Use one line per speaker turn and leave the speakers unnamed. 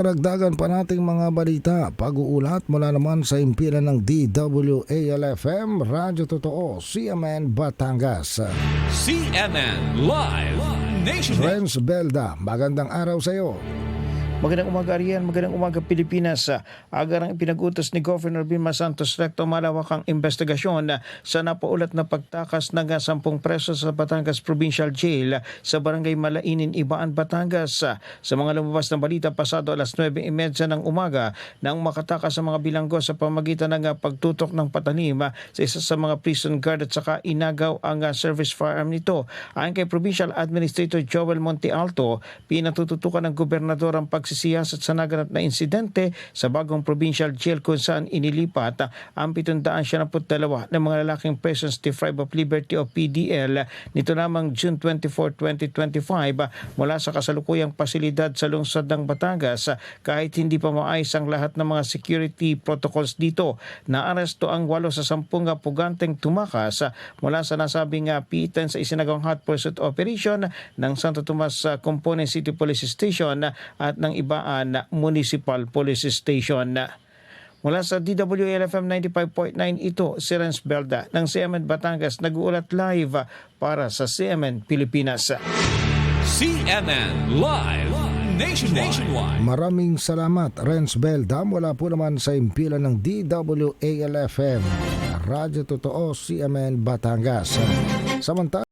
Ragdagan pa nating mga balita, pag-uulat mula naman sa impilan ng DWALFM, Radyo Totoo, CMN Batangas.
CNN Live Nation.
Renz Belda, magandang araw sa iyo.
Magandang umaga Arian, magandang umaga Pilipinas. Agarang ipinag-utos ni Governor Vilma Santos Recto malawakang investigasyon sa napaulat na pagtakas ng 10 preso sa Batangas Provincial Jail sa Barangay Malainin, Ibaan, Batangas. Sa mga lumabas na balita pasado alas 9.30 ng umaga nang makatakas sa mga bilanggo sa pamagitan ng pagtutok ng patalim sa isa sa mga prison guard at saka inagaw ang service firearm nito. Ayon kay Provincial Administrator Joel Monte Alto, pinatututukan ng gobernador ang pagsisiyasat sa naganap na insidente sa bagong provincial jail kung saan inilipat ang 772 ng mga lalaking persons deprived of liberty o PDL nito lamang June 24, 2025 mula sa kasalukuyang pasilidad sa lungsod ng Batangas kahit hindi pa maayos ang lahat ng mga security protocols dito. Naaresto ang walo sa sampung puganteng tumakas mula sa nasabing uh, pitan sa isinagawang hot pursuit operation ng Santo Tomas uh, Component City Police Station at ng Ibaan Municipal Police Station. Mula sa DWLFM 95.9 ito si Renz Belda ng CMN Batangas nag-uulat live para sa CMN Pilipinas.
CNN Live Nationwide. Nationwide.
Maraming salamat, Renz Belda, mula po naman sa impilan ng DWALFM, Radyo Totoo, CMN Batangas. Samantala,